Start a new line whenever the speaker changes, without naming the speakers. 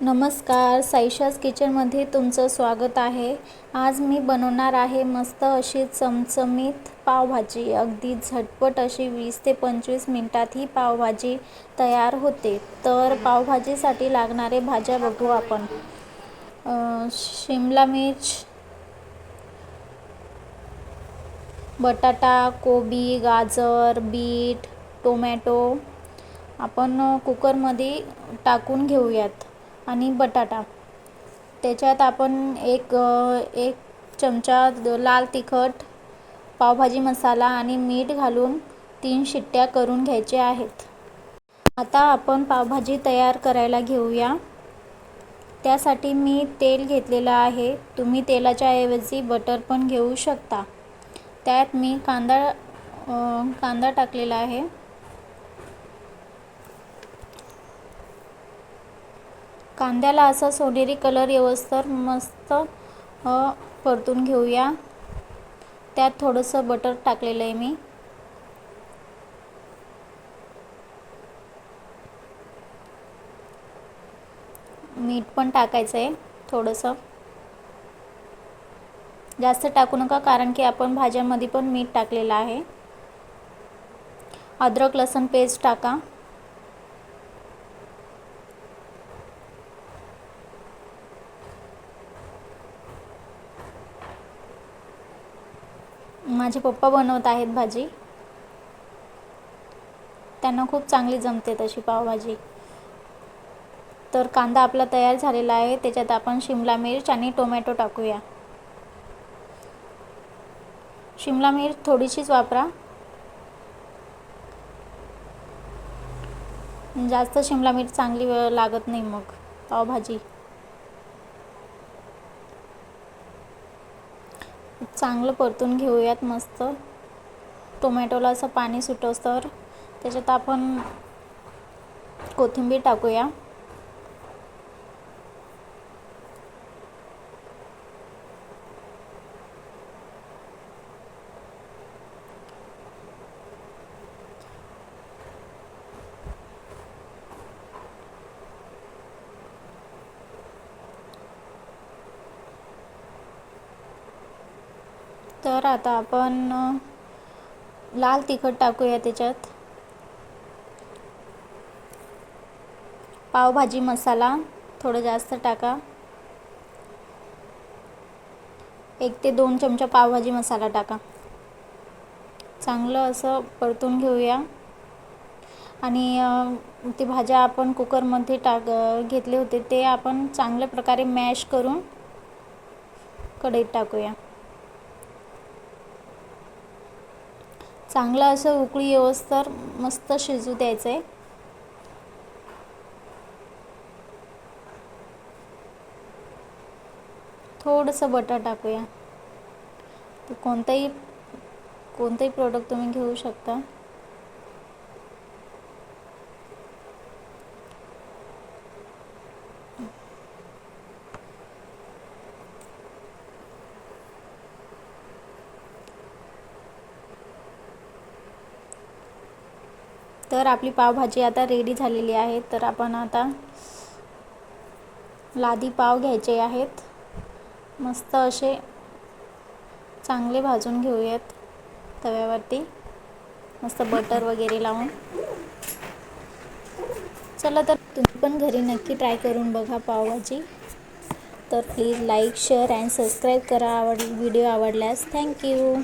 नमस्कार साईशाज किचनमध्ये तुमचं स्वागत आहे. आज मी बनवणार आहे मस्त अशी चमचमीत पावभाजी. अगदी झटपट अशी वीस ते पंचवीस मिनटात ही पावभाजी तयार होते. तर पावभाजीसाठी लागणारे भाज्या बघू आपण. शिमला मिर्च बटाटा कोबी गाजर बीट टोमॅटो आपण कुकरमध्ये टाकून घेऊयात. आणि बटाटा. त्याच्यात आपण एक एक चमचा लाल तिखट पावभाजी मसाला आणि मीठ घालून तीन शिट्ट्या करून घ्यायच्या आहेत. आता आपण पावभाजी तयार करायला घेऊया. त्यासाठी मी तेल घेतलेलं आहे. तुम्ही तेलाच्या ऐवजी बटर पण घेऊ शकता. त्यात मी कांदा कांदा टाकलेला आहे. कांद्याला असा सोनेरी कलर येवस्तर मस्त परतून घेऊया. त्यात थोडंसं बटर टाकलेलं आहे मी. मीठ पण टाकायचं आहे थोडंसं. जास्त टाकू नका कारण की आपण भाज्यामध्ये पण मीठ टाकलेलं आहे. अद्रक लसण पेस्ट टाका. माझे पप्पा बनवत आहेत भाजी. त्यांना खूप चांगली जमते तशी पावभाजी. तर कांदा आपला तयार झालेला आहे. त्याच्यात आपण शिमला मिर्च आणि टोमॅटो टाकूया. शिमला मिर्च थोडीशीच वापरा. जास्त शिमला मिर्च चांगली लागत नाही मग पावभाजी. चांगलं परतून घेऊयात मस्त. टोमॅटोला असं पाणी सुटोस्तर त्याच्यात आपण कोथिंबीर टाकूया. तर आता आपण लाल तिखट टाकूया त्याच्यात. पावभाजी मसाला थोडं जास्त टाका. एक ते दोन चमचा पावभाजी मसाला टाका. चांगलं असं परतून घेऊया. आणि ती ते भाज्या आपण कुकरमध्ये टाक घेतले होते ते आपण चांगल्या प्रकारे मॅश करून कढईत टाकूया. चांगलं असं उकळी येवस्तर मस्त शिजू द्यायचं आहे थोडंसं बटर टाकूया. तर कोणताही कोणतंही प्रोडक्ट तुम्ही घेऊ शकता. तर आपली पावभाजी आता रेडी झालेली आहे. तर आपण आता लादी पाव घ्यायचे आहेत. मस्त असे चांगले भाजून घेऊयात तव्यावरती. मस्त बटर वगैरे लावून. चला तर तुम्ही पण घरी नक्की ट्राय करून बघा पावभाजी. तर please like share and subscribe करा. आवड व्हिडिओ आवडल्यास थँक्यू